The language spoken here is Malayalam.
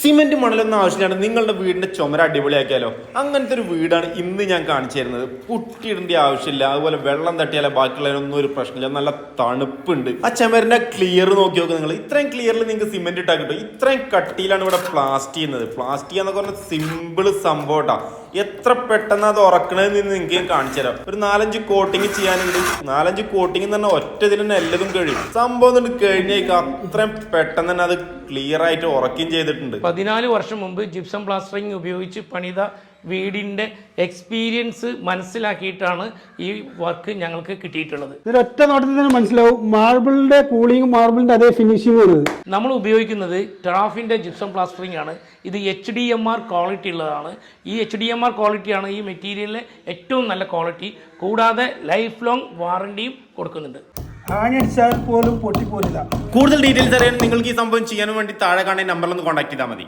സിമെന്റ് മണലൊന്നും ആവശ്യമില്ലാണ്ട് നിങ്ങളുടെ വീടിന്റെ ചുമര അടിപൊളിയാക്കിയാലോ? അങ്ങനത്തെ ഒരു വീടാണ് ഇന്ന് ഞാൻ കാണിച്ചു തരുന്നത്. പുട്ടിയിടേണ്ട ആവശ്യമില്ല. അതുപോലെ വെള്ളം തട്ടിയാലോ ബാക്കിയുള്ളതിനൊന്നും ഒരു പ്രശ്നമില്ല. നല്ല തണുപ്പുണ്ട്. ആ ചുമരിന്റെ ക്ലിയർ നോക്കി നോക്ക് നിങ്ങൾ ഇത്രയും ക്ലിയറിൽ നിങ്ങൾക്ക് സിമെന്റ് ഇട്ടാ കിട്ടും. ഇത്രയും കട്ടിയിലാണ് ഇവിടെ പ്ലാസ്റ്റിക് ചെയ്യുന്നത്. പ്ലാസ്റ്റിക് എന്നൊക്കെ പറഞ്ഞ സിമ്പിൾ സംഭവട്ടാ എത്ര പെട്ടെന്ന് അത് ഉറക്കണതെന്ന് നിന്ന് നിങ്ങൾക്ക് കാണിച്ചു തരാം. ഒരു നാലഞ്ച് കോട്ടിങ് ചെയ്യാനുണ്ട്. നാലഞ്ച് കോട്ടിങ് തന്നെ ഒറ്റ ഇതിൽ തന്നെ എല്ലാതും കഴിയും. സംഭവം കഴിഞ്ഞേക്ക് അത്രയും പെട്ടെന്ന് തന്നെ അത് ക്ലിയർ ആയിട്ട് ഉറക്കുകയും ചെയ്തിട്ടുണ്ട്. പതിനാല് വർഷം മുമ്പ് ജിപ്സം പ്ലാസ്റ്ററിംഗ് ഉപയോഗിച്ച് പണിത വീടിന്റെ എക്സ്പീരിയൻസ് മനസ്സിലാക്കിയിട്ടാണ് ഈ വർക്ക് ഞങ്ങൾക്ക് കിട്ടിയിട്ടുള്ളത്. ഒറ്റ നോട്ടത്തിൽ തന്നെ മനസ്സിലാവും. മാർബിളിന്റെ കൂളിംഗ് മാർബിളിന്റെ അതേ ഫിനിഷിംഗ് വരുന്നത് നമ്മൾ ഉപയോഗിക്കുന്നത് ട്രാഫിന്റെ ജിപ്സം പ്ലാസ്റ്ററിംഗ് ആണ്. ഇത് H D M R quality ഉള്ളതാണ്. ഈ എച്ച് ഡി എം ആർ ക്വാളിറ്റിയാണ് ഈ മെറ്റീരിയലിലെ ഏറ്റവും നല്ല ക്വാളിറ്റി കൂടാതെ ലൈഫ് ലോങ് വാറണ്ടിയും കൊടുക്കുന്നുണ്ട്. പോലും പൊട്ടിപ്പോരില്ല കൂടുതൽ ഡീറ്റെയിൽസ് അറിയാൻ നിങ്ങൾക്ക് ഈ സംഭവം ചെയ്യാൻ വേണ്ടി താഴെ കാണുന്ന നമ്പറിൽ ഒന്ന് കോൺടാക്ട് ചെയ്താൽ മതി.